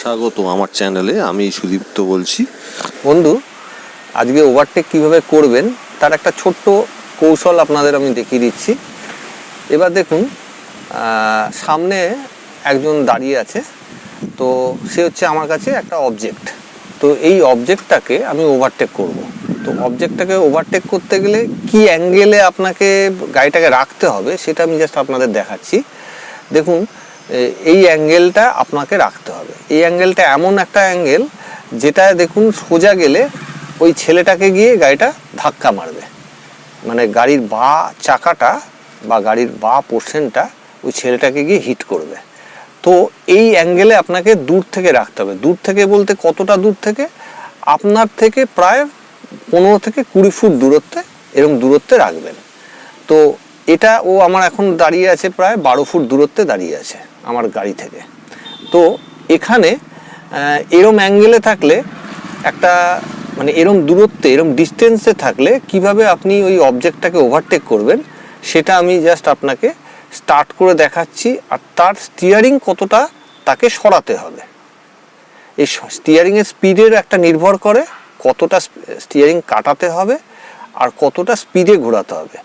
স্বাগত আমার চ্যানেলে, আমি সুদীপ্ত বলছি। বন্ধু, আজকে ওভারটেক কীভাবে করবেন, তার একটা ছোট্ট কৌশল আপনাদের আমি দেখিয়ে দিচ্ছি। এবার দেখুন সামনে একজন দাঁড়িয়ে আছে, তো সে হচ্ছে আমার কাছে একটা অবজেক্ট তো এই অবজেক্টটাকে আমি ওভারটেক করব। তো অবজেক্টটাকে ওভারটেক করতে গেলে কি অ্যাঙ্গেলে আপনাকে গাড়িটাকে রাখতে হবে, সেটা আমি জাস্ট আপনাদের দেখাচ্ছি। দেখুন এই অ্যাঙ্গেলটা আপনাকে রাখতে হবে। এই অ্যাঙ্গেলটা এমন একটা অ্যাঙ্গেল যেটা দেখুন সোজা গেলে ওই ছেলেটাকে গিয়ে গাড়িটা ধাক্কা মারবে। মানে গাড়ির বা চাকাটা বা গাড়ির বা পোর্শনটা ওই ছেলেটাকে গিয়ে হিট করবে। তো এই অ্যাঙ্গেলে আপনাকে দূর থেকে রাখতে হবে। দূর থেকে বলতে কতটা দূর থেকে? আপনার থেকে প্রায় পনেরো থেকে কুড়ি ফুট দূরত্বে এরকম দূরত্বে রাখবেন। তো এটা ও আমার এখন দাঁড়িয়ে আছে প্রায় বারো ফুট দূরত্বে দাঁড়িয়ে আছে। আমার গাড়ি থেকে। তো এখানে এরম অ্যাঙ্গেলে থাকলে একটা মানে এরম দূরত্বে, এরম ডিস্টেন্সে থাকলে কীভাবে আপনি ওই অবজেক্টটাকে ওভারটেক করবেন, সেটা আমি জাস্ট আপনাকে স্টার্ট করে দেখাচ্ছি, আর তার স্টিয়ারিং কতটা তাকে সরাতে হবে। এই স্টিয়ারিংয়ের স্পিডের একটা নির্ভর করে কতটা স্টিয়ারিং কাটাতে হবে, আর কতটা স্পিডে ঘোরাতে হবে।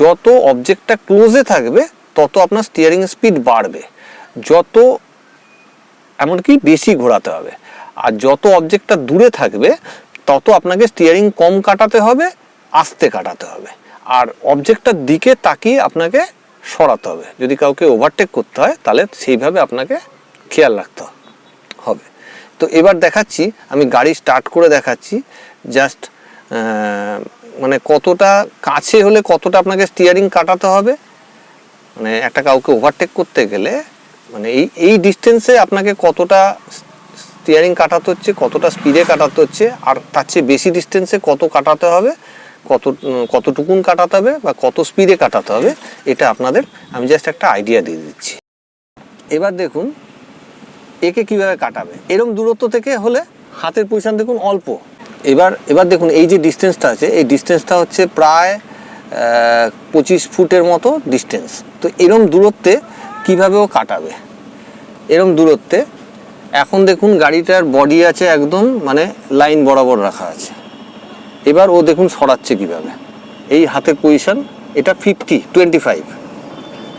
যত অবজেক্টটা ক্লোজে থাকবে, তত আপনার স্টিয়ারিং স্পিড বাড়বে। যত, এমনকি বেশি ঘোরাতে হবে। আর যত অবজেক্টটা দূরে থাকবে, তত আপনাকে স্টিয়ারিং কম কাটাতে হবে, আস্তে কাটাতে হবে। আর অবজেক্টটার দিকে তাকিয়ে আপনাকে সরাতে হবে। যদি কাউকে ওভারটেক করতে হয়, তাহলে সেইভাবে আপনাকে খেয়াল রাখতে হবে। তো এবার দেখাচ্ছি, আমি গাড়ি স্টার্ট করে দেখাচ্ছি। জাস্ট মানে কতটা কাছে হলে কতটা আপনাকে স্টিয়ারিং কাটাতে হবে। মানে একটা কাউকে ওভারটেক করতে গেলে মানে এই এই ডিস্টেন্সে আপনাকে কতটা স্টিয়ারিং কাটাতে হচ্ছে, কতটা স্পিডে কাটাতে হচ্ছে, আর তার চেয়ে বেশি ডিস্টেন্সে কত কাটাতে হবে, কত, কতটুকুন কাটাতে হবে বা কত স্পিডে কাটাতে হবে, এটা আপনাদের আমি জাস্ট একটা আইডিয়া দিয়ে দিচ্ছি। এবার দেখুন, একে কীভাবে কাটাবে? এরম দূরত্ব থেকে হলে হাতের পজিশন দেখুন অল্প। এবার এবার দেখুন এই যে ডিস্টেন্সটা আছে, এই ডিস্টেন্সটা হচ্ছে প্রায় পঁচিশ ফুটের মতো ডিস্টেন্স তো এরম দূরত্বে কীভাবে ও কাটাবে? এরম দূরত্বে এখন দেখুন গাড়িটার বডি আছে একদম মানে লাইন বরাবর রাখা আছে। এবার ও দেখুন সরাচ্ছে কীভাবে। এই হাতের পজিশন এটা fifty twenty five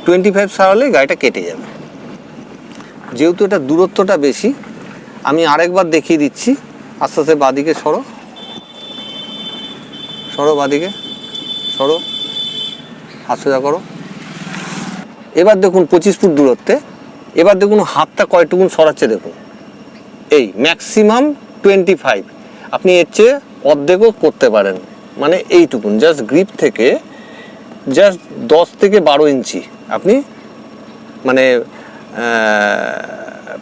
twenty five সারালে গাড়িটা কেটে যাবে। যেহেতু এটা দূরত্বটা বেশি, আমি আরেকবার দেখিয়ে দিচ্ছি। আস্তে আস্তে বাদিকে সরো। সরো বাদিকে। সরো। হাত সোজা করো। এবার দেখুন পঁচিশ ফুট দূরত্বে, এবার দেখুন হাতটা কয়টুকুন সরাচ্ছে দেখুন। এই ম্যাক্সিমাম টোয়েন্টি ফাইভ আপনি এর চেয়ে অর্ধেকও করতে পারেন। মানে এইটুকুন জাস্ট গ্রিপ থেকে জাস্ট দশ থেকে বারো ইঞ্চি আপনি মানে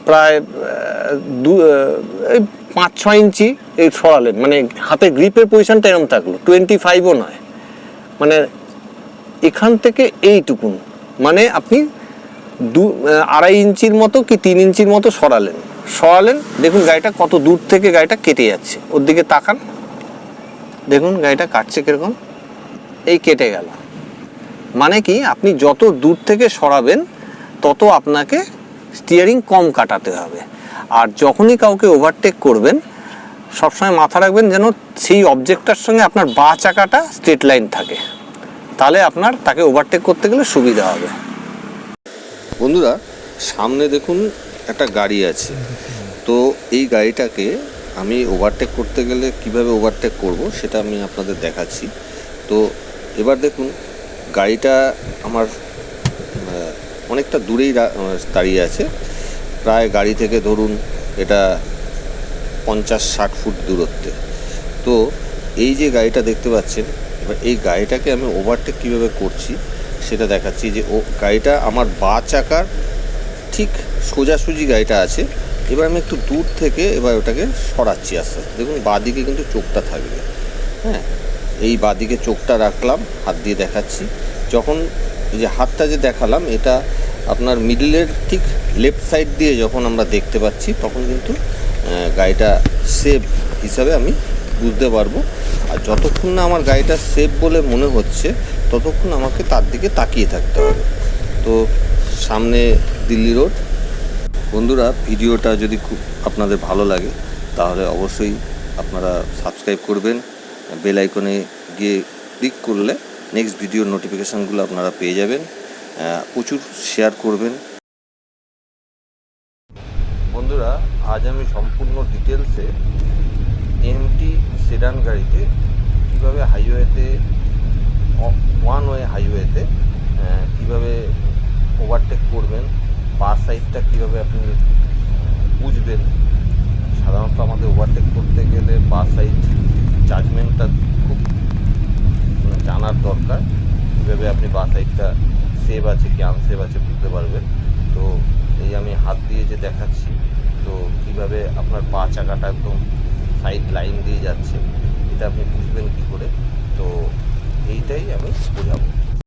প্রায় দু এই পাঁচ, ছয় ইঞ্চি এই সরালেন। মানে হাতে গ্রিপের পজিশনটা এরকম থাকল। টোয়েন্টি ফাইভও নয়। মানে এখান থেকে এইটুকুন। মানে আপনি দু আড়াই ইঞ্চির মতো কি তিন ইঞ্চির মতো সরালেন। সরালেন, দেখুন গাড়িটা কত দূর থেকে গাড়িটা কেটে যাচ্ছে। ওর দিকে তাকান, দেখুন গাড়িটা কাটছে কীরকম। এই কেটে গেল। মানে কি, আপনি যত দূর থেকে সরাবেন, তত আপনাকে স্টিয়ারিং কম কাটাতে হবে। আর যখনই কাউকে ওভারটেক করবেন, সবসময় মাথা রাখবেন যেন সেই অবজেক্টটার সঙ্গে আপনার বা চাকাটা স্ট্রেট লাইন থাকে। তাহলে আপনার তাকে ওভারটেক করতে গেলে সুবিধা হবে। বন্ধুরা, সামনে দেখুন একটা গাড়ি আছে। তো এই গাড়িটাকে আমি ওভারটেক করতে গেলে কীভাবে ওভারটেক করব সেটা আমি আপনাদের দেখাচ্ছি। তো এবার দেখুন, গাড়িটা আমার অনেকটা দূরেই দাঁড়িয়ে আছে। প্রায় গাড়ি থেকে ধরুন এটা পঞ্চাশ ষাট ফুট দূরত্বে। তো এই যে গাড়িটা দেখতে পাচ্ছেন এবার এই গাড়িটাকে আমি ওভারটেক কীভাবে করছি সেটা দেখাচ্ছি যে ও গাড়িটা আমার বা চাকার ঠিক সোজাসুজি গাড়িটা আছে। এবার আমি একটু দূর থেকে এবার ওটাকে সরাচ্ছি আস্তে আস্তে। দেখুন বাঁদিকে কিন্তু চোখটা থাকবে। হ্যাঁ এই বাঁদিকে চোখটা রাখলাম, হাত দিয়ে দেখাচ্ছি। যখন এই যে হাতটা যে দেখালাম, এটা আপনার মিডিলের ঠিক লেফট সাইড দিয়ে যখন আমরা দেখতে পাচ্ছি, তখন কিন্তু গাড়িটা সেফ হিসাবে আমি বুঝতে পারব। আর যতক্ষণ না আমার গাড়িটা সেফ বলে মনে হচ্ছে, ততক্ষণ আমাকে তার দিকে তাকিয়ে থাকতে হবে। তো সামনে দিল্লি রোড। বন্ধুরা, ভিডিওটা যদি খুব আপনাদের ভালো লাগে, তাহলে অবশ্যই আপনারা সাবস্ক্রাইব করবেন। বেল আইকনে গিয়ে ক্লিক করলে নেক্সট ভিডিওর নোটিফিকেশানগুলো আপনারা পেয়ে যাবেন। প্রচুর শেয়ার করবেন। বন্ধুরা, আজ আমি সম্পূর্ণ ডিটেলসে এমটি সেডান গাড়িতে, কীভাবে হাইওয়েতে ওয়ান ওয়ে হাইওয়েতে কীভাবে ওভারটেক করবেন বাস সাইডটা কীভাবে আপনি বুঝবেন, সাধারণত আমাদের ওভারটেক করতে গেলে বাস সাইড জাজমেন্টটা খুব মানে জানার দরকার, কীভাবে আপনি বাস সাইডটা সেভ আছে কি আনসেভ আছে বুঝতে পারবেন। তো এই আমি হাত দিয়ে যে দেখাচ্ছি, তো কীভাবে আপনার পা চাকাটা একদম সাইড লাইন দিয়ে যাচ্ছে এটা আপনি বুঝবেন কী করে? তো এইটাই আমি বোঝাবো।